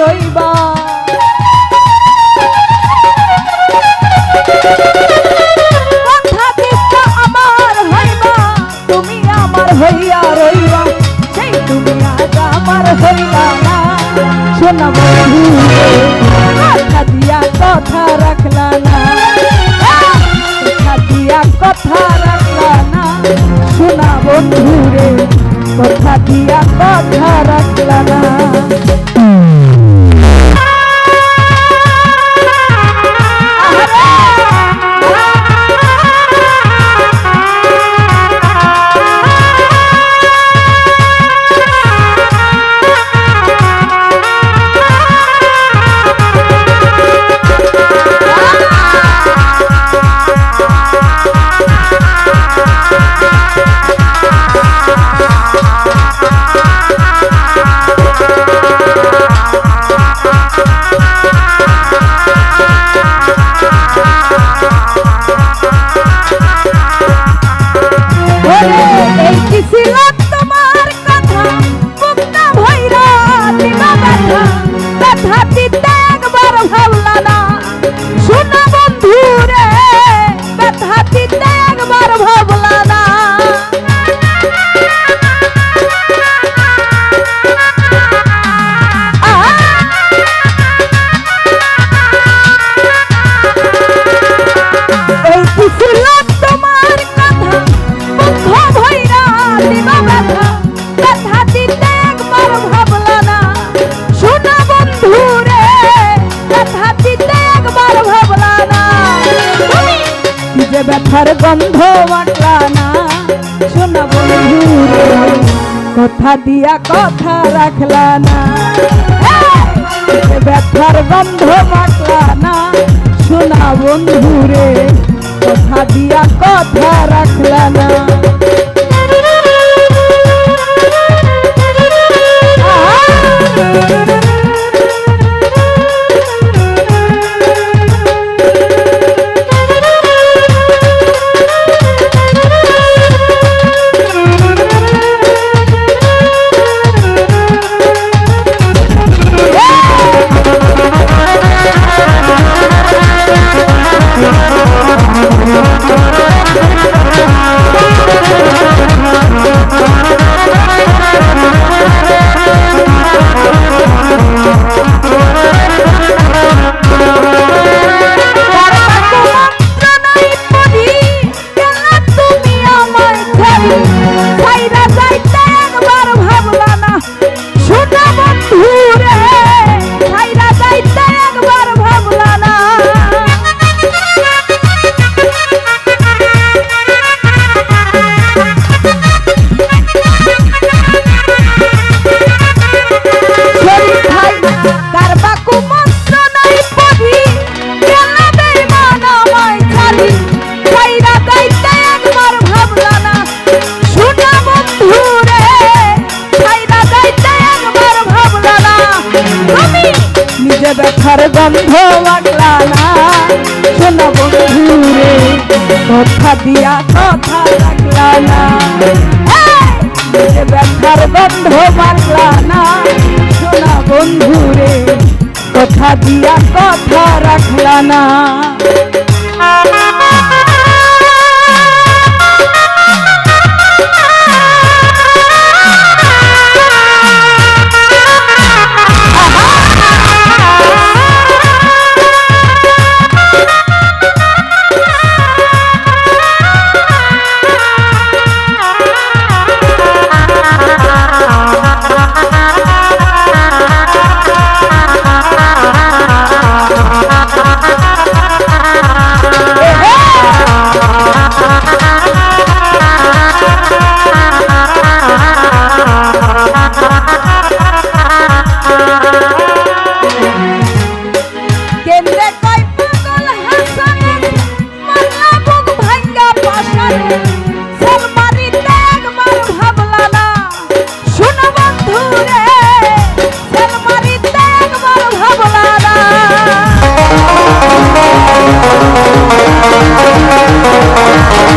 রইবা। আমার হইবা, তুমি আমার হইয়া রইবা। সেই তুমি আজ আমার হইলা না। শোনা বন্ধু, কথা দিয়া কথা রাখলা না। যে ব্যথার গন্ধ মাটলা না। শোনা বন্ধু কথা দিয়া কথা রাখলা না। ব্যথার গন্ধ মাটলা না। শোনা বন্ধু রে, কথা দিয়া কথা রাখলা না। ব্যথার গন্ধ লাগলা না। শোনা বন্ধু রে কথা দিয়া কথা লাগলা না। ব্যথার গন্ধ লাগলা না। শোনা বন্ধু রে কথা দিয়া কথা রাখলা না।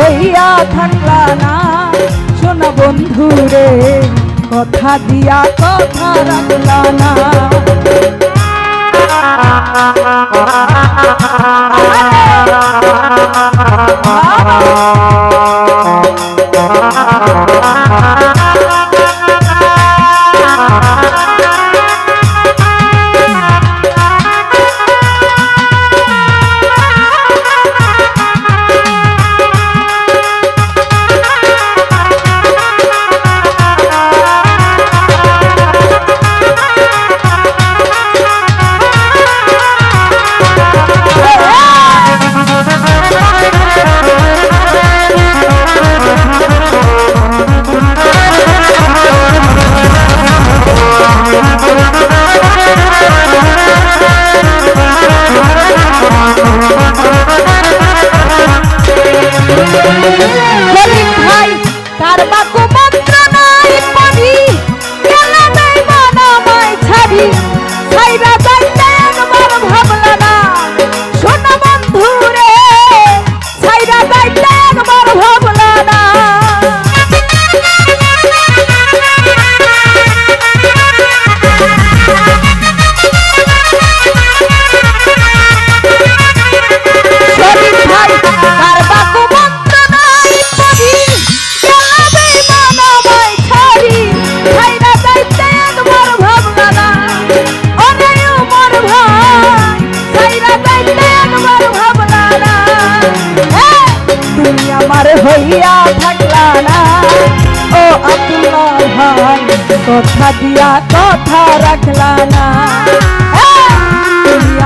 হইয়া থাকবা না। শোনা বন্ধু রে কথা দিয়া কথা রাখলা না। Ah হইয়া থাকলা না। ও আপনার ভাই, কথা দিয়া কথা রাখলা না।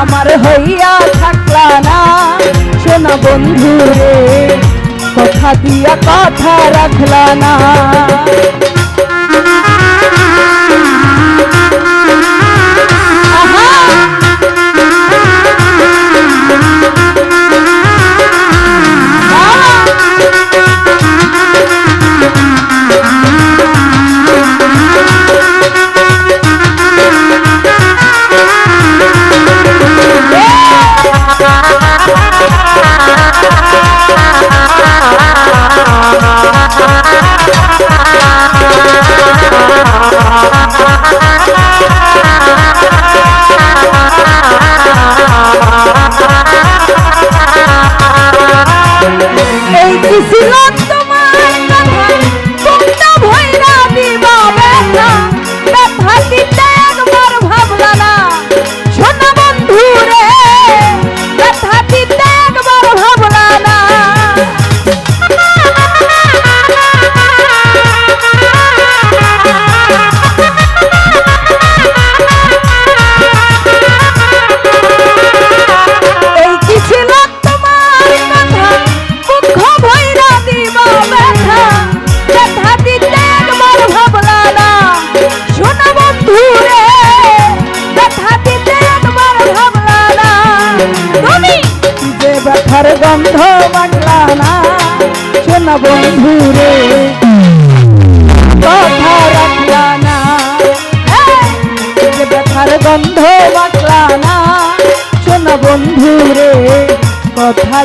আমার হইয়া থাকলা না। শোনা বন্ধু রে কথা দিয়া কথা রাখলা না। ছিল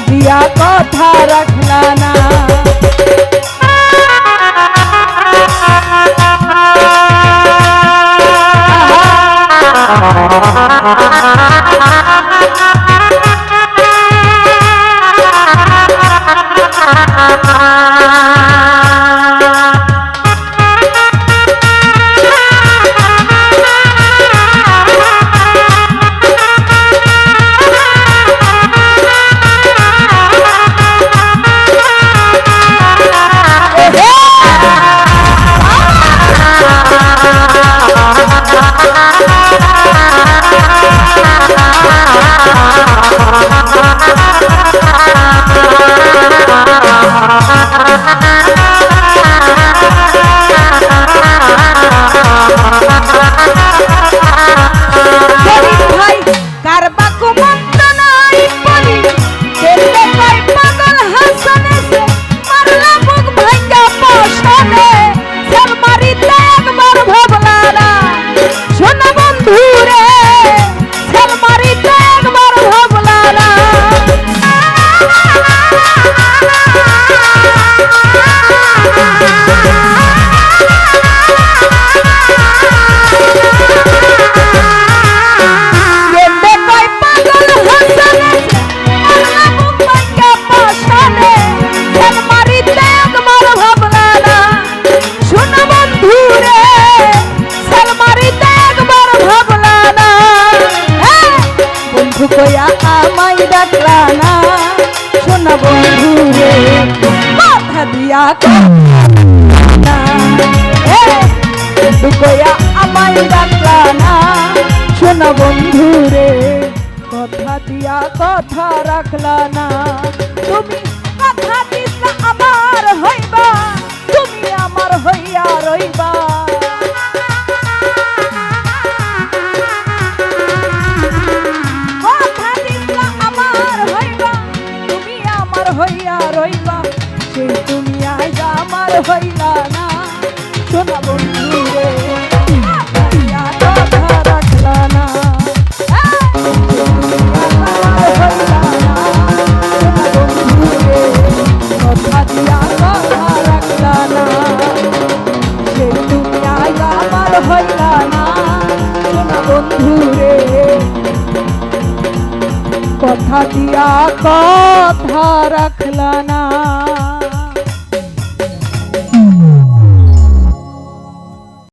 দিয়া কথা রাখ না লুকোয়া আমায় ডাকলা না। কথা দিয়া কথা রাখলা না। রাখলা